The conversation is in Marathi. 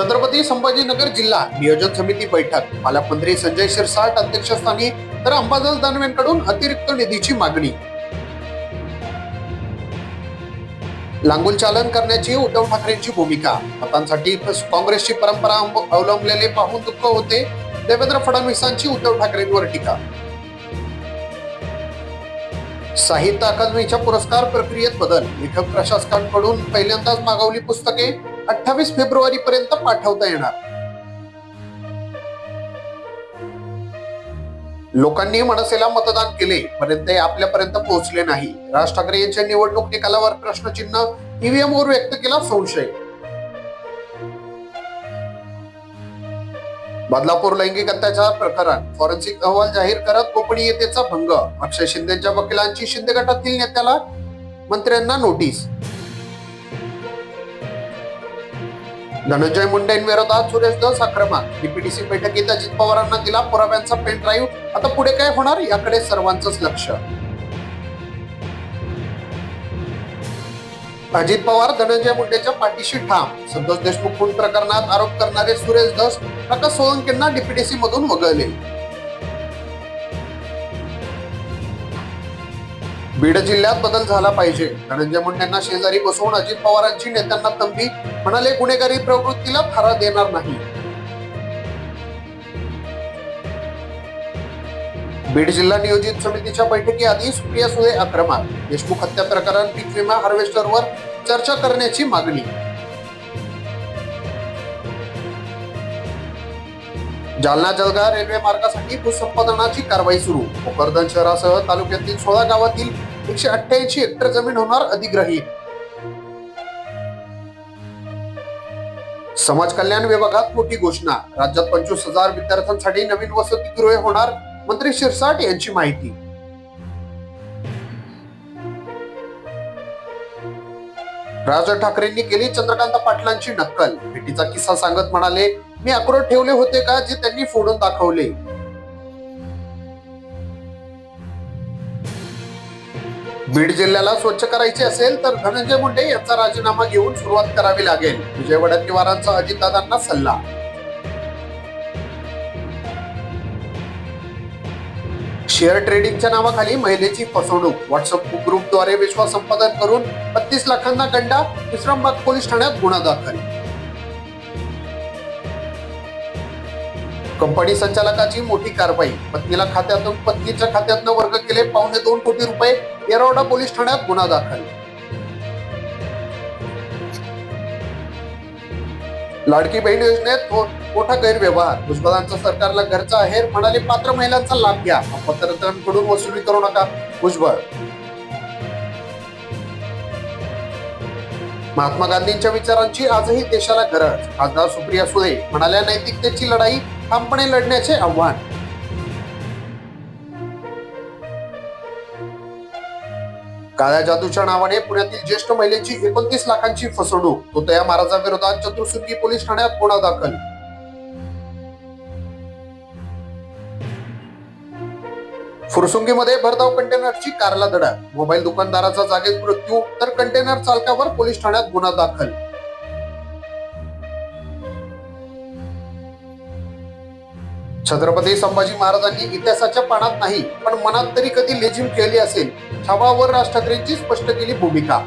छत्रपती संभाजीनगर जिल्हा नियोजन समिती बैठक. पालकमंत्री संजय शिरसाट अध्यक्षस्थानी तर अंबादास दानवेंकडून अतिरिक्त निधीची मागणी. लांगूल चालन करण्याची उद्धव ठाकरेंची भूमिका. मतांसाठी काँग्रेसची परंपरा अवलंबलेले पाहून दुःख होते. देवेंद्र फडणवीसांची उद्धव ठाकरेंवर टीका. साहित्य अकादमीच्या पुरस्कार प्रक्रियेत बदल. लेखक प्रशासकांकडून पहिल्यांदाच मागवली पुस्तके. अठ्ठावीस फेब्रुवारी पर्यंत पाठवता येणार. लोकांनी मनसेला मतदान केले पर्यंत ते आपल्यापर्यंत पोहोचले नाही. राज ठाकरे यांच्या निवडणूक निकालावर प्रश्नचिन्ह ईव्हीएम वर व्यक्त केला संशय. बदलापूर लैंगिक अत्याचार प्रकरण फॉरेन्सिक अहवाल जाहीर करत गोपनीयतेचा भंग अक्षय शिंदेच्या वकिलांची शिंदे गटातील नेत्याला मंत्र्यांना नोटीस. धनंजय मुंडेंविरोधात सुरेश दस आक्रमक. डीपीटीसी बैठकीत अजित पवारांना दिला पुराव्यांचा पेन ड्राईव्ह आता पुढे काय होणार? याकडे सर्वांचंच लक्ष. अजित पवार धनंजय मुंडेच्या पाठीशी ठाम. संतोष देशमुख खून प्रकरणात आरोप करणारे सुरेश दस प्रकाश सोळंकेंना डीपीटीसी मधून वगळले. बीड जिल्ह्यात बदल झाला पाहिजे. धनंजय मुंडेंना शेजारी बसवून अजित पवारांची नेत्यांना तंबी म्हणाले गुन्हेगारी प्रवृत्तीला फारा देणार नाही. बीड जिल्हा नियोजित समितीच्या बैठकीआधी सुप्रिया सुळे आक्रमक. देशमुख हत्या प्रकरण पीक विमा हार्वेस्टरवर चर्चा करण्याची मागणी. जालना जलगाव रेल्वे मार्गासाठी भूसंपादनाची कारवाई सुरू. भोकरदन शहरासह तालुक्यातील सोळा गावातील एकशे अठ्ठ्याऐंशी हेक्टर जमीन होणार अधिग्रहित समाज कल्याण विभागात मोठी घोषणा. राज्यात पंचवीस हजार विद्यार्थ्यांसाठी नवीन वसतिगृहे होणार मंत्री शिरसाट यांची माहिती. राज ठाकरेंनी केली चंद्रकांत पाटलांची नक्कल. भेटीचा किस्सा सांगत म्हणाले मी अक्रोड ठेवले होते का जे त्यांनी फोडून दाखवले? बीड जिल्ह्याला स्वच्छ करायचे असेल तर धनंजय मुंडे यांचा राजीनामा घेऊन सुरुवात करावी लागेल. विजय वडक्केवारांचा अजितदादांना सल्ला. शेअर ट्रेडिंगच्या नावाखाली महिलेची फसवणूक. व्हॉट्सअप ग्रुपद्वारे विश्वास संपादन करून बत्तीस लाखांना गंडा विश्रामबाग पोलीस ठाण्यात गुन्हा दाखल. कंपनी संचालकाची मोठी कारवाई. पत्नीला खात्यातून पत्नीच्या खात्यातनं वर्ग केले पावणे दोन कोटी रुपये. येरवडा पोलीस ठाण्यात गुन्हा दाखल. लाडकी बहीण योजनेत मोठा गैरव्यवहार. भुजबळांचं सरकारला घरचा आहेर म्हणाले पात्र महिलांचा लाभ घ्या. पत्रकारांकडून वसुली करू नका भुजबळ. महात्मा गांधींच्या विचारांची आजही देशाला गरज. खासदार सुप्रिया सुळे म्हणाल्या नैतिकतेची लढाई ठामपणे लढण्याचे आव्हान. काळ्या जादूच्या नावाने पुण्यातील ज्येष्ठ महिलेची एकोणतीस लाखांची फसवणूक. तोतया महाराजांविरोधात चतुर्सुंगी पोलीस ठाण्यात गुन्हा दाखल. फुरसुंगीमध्ये भरधाव कंटेनरची कारला धडक मोबाईल दुकानदाराचा जागेत मृत्यू तर कंटेनर चालकावर पोलीस ठाण्यात गुन्हा दाखल. छत्रपती संभाजी महाराजांनी इतिहासाच्या पानात नाही पण मनात तरी कधी लेझिम केली असेल छवावर राज ठाकरेंची स्पष्ट केली भूमिका.